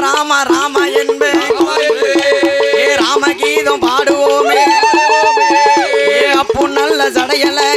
ராம ராம என்பே. ராமகீதம் பாடுவோமே. அப்பு நல்ல சடையலை